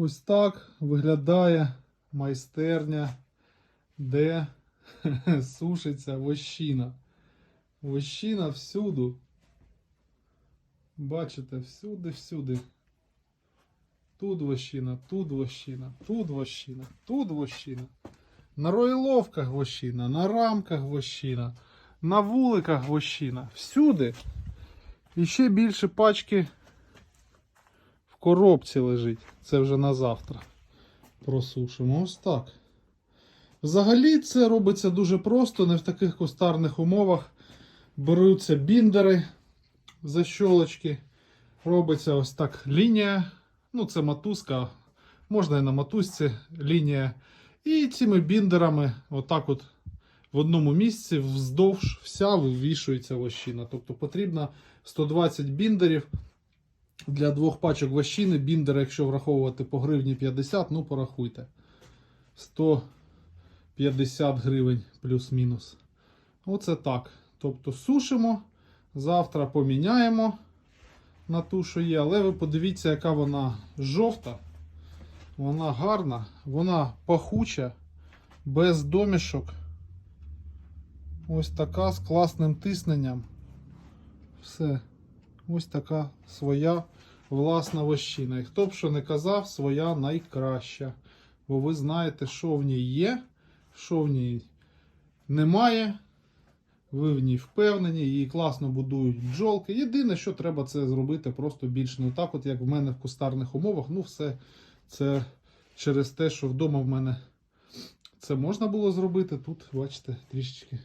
Ось так виглядає майстерня, де сушиться вощина. Вощина всюду. Бачите, всюди, всюди. Тут вощина, тут вощина, тут вощина, тут вощина. На ройловках вощина, на рамках вощина, на вуликах вощина. Всюди. І ще більше пачки коробці лежить. Це вже на завтра. Просушимо. Ось так. Взагалі це робиться дуже просто, не в таких кустарних умовах. Беруться біндери, защолочки. Робиться ось так лінія. Ну, це матузка. Можна і на матузці лінія. І цими біндерами, отак от в одному місці, вздовж вся вивішується вощина. Тобто потрібно 120 біндерів для двох пачок вощини. Біндери, якщо враховувати по гривні 50, ну порахуйте. 150 гривень плюс-мінус. Оце так. Тобто сушимо. Завтра поміняємо на ту, що є. Але ви подивіться, яка вона жовта. Вона гарна, вона пахуча, без домішок. Ось така з класним тисненням. Все. Ось така своя власна вощина. І хто б що не казав, своя найкраща. Бо ви знаєте, що в ній є, що в ній немає. Ви в ній впевнені, її класно будують бджолки. Єдине, що треба це зробити просто більш не так, от як в мене в кустарних умовах. Ну, все це через те, що вдома в мене це можна було зробити. Тут, бачите, трішечки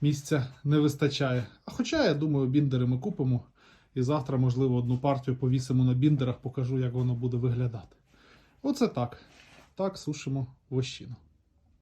місця не вистачає. А хоча, я думаю, біндери ми купимо. І завтра, можливо, одну партію повісимо на біндерах, покажу, як воно буде виглядати. Оце так. Так сушимо вощину.